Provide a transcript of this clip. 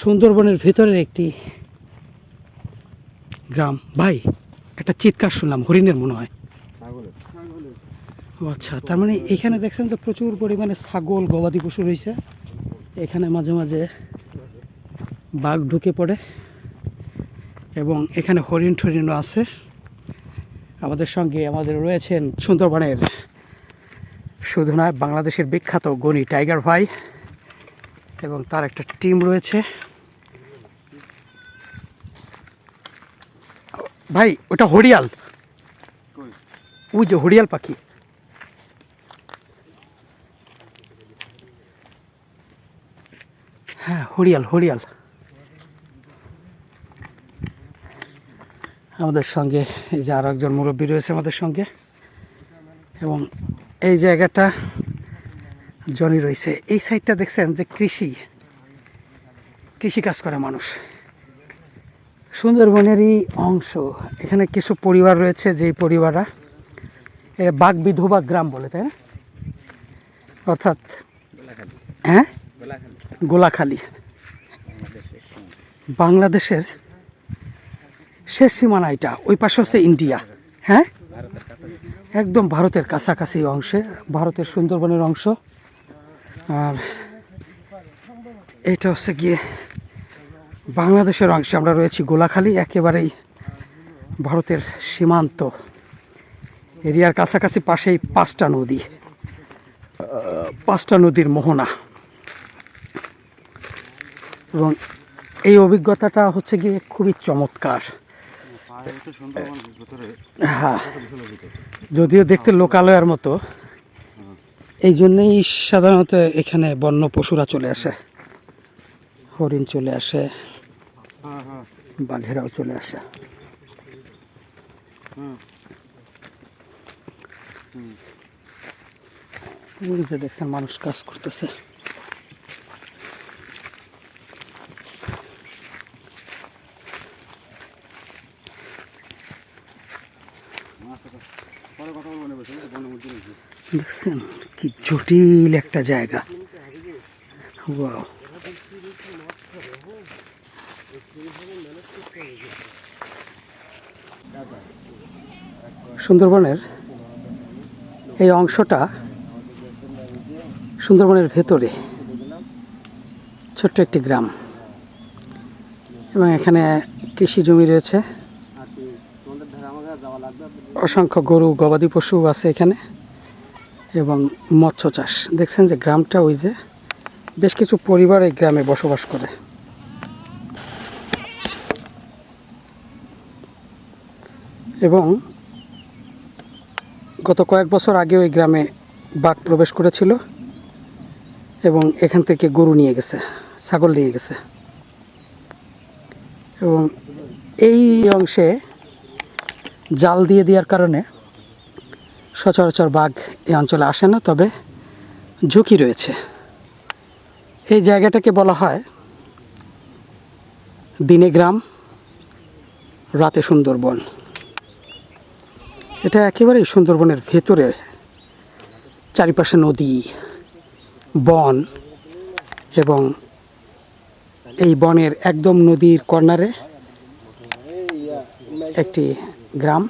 সুন্দরবনের ভেতরের একটি গ্রাম। ভাই, একটা চিৎকার শুনলাম, হরিণের মনে হয়। ও আচ্ছা তার মানে এখানে দেখছেন যে প্রচুর পরিমাণে ছাগল, গবাদি পশু রয়েছে। এখানে মাঝে মাঝে বাঘ ঢুকে পড়ে এবং এখানে হরিণ টরিণও আছে। আমাদের সঙ্গে আমাদের রয়েছেন সুন্দরবনের শুধু নয় বাংলাদেশের বিখ্যাত গণি টাইগার ভাই। এবং তার একটা টিম রয়েছে। ভাই, ওটা হরিয়াল। ওই যে হরিয়াল পাখি। হ্যাঁ হরিয়াল হরিয়াল। আমাদের সঙ্গে এই যে আরও একজন মুরব্বী রয়েছে আমাদের সঙ্গে। এবং এই জায়গাটা জনি রয়েছে। এই সাইডটা দেখছেন যে কৃষি। কৃষি কাজ করে মানুষ। সুন্দরবনেরই অংশ। এখানে কিছু পরিবার রয়েছে যেই পরিবাররা। বাঘ বিধবা গ্রাম বলে, তাই না? অর্থাৎ হ্যাঁ? গোলাখালী। বাংলাদেশের শেষ সীমানা এটা। ওই পাশে হচ্ছে ইন্ডিয়া হ্যাঁ? একদম ভারতের কাছাকাছি অংশে, ভারতের সুন্দরবনের অংশ। আর এটা হচ্ছে গিয়ে বাংলাদেশের অংশে আমরা রয়েছি গোলাখালী একেবারেই ভারতের সীমান্ত এরিয়ার কাছাকাছি পাশেই পাঁচটা নদী পাঁচটা নদীর মোহনা। এবং এই অভিজ্ঞতাটা হচ্ছে গিয়ে খুবই চমৎকার। হ্যাঁ যদিও দেখতে লোকালয়ের মতো এই জন্যই সাধারণত এখানে বন্য পশুরা চলে আসে। হরিণ চলে আসে। বাঘেরাও চলে আসে। দেখছেন মানুষ কাজ করতেছে। দেখছেন, কি জটিল একটা জায়গা। ওয়াও। সুন্দরবনের এই অংশটা সুন্দরবনের ভেতরে ছোট্ট একটি গ্রাম। এবং এখানে কৃষি জমি রয়েছে। অসংখ্য গরু, গবাদি পশু আছে এখানে। এবং মৎস্য চাষ। দেখছেন যে গ্রামটা ওই যে বেশ কিছু পরিবার এই গ্রামে বসবাস করে। এবং গত কয়েক বছর আগে ওই গ্রামে বাঘ প্রবেশ করেছিল এবং এখান থেকে গরু নিয়ে গেছে, ছাগল নিয়ে গেছে। এবং এই অংশে জাল দিয়ে দেওয়ার কারণে সচরাচর বাঘ এই অঞ্চলে আসে না, তবে ঝুঁকি রয়েছে। এই জায়গাটাকে বলা হয় দিনে গ্রাম রাতে সুন্দরবন। এটা একেবারেই সুন্দরবনের ভেতরে, চারিপাশে নদী, বন এবং এই বনের একদম নদীর কর্নারে একটি গ্রাম।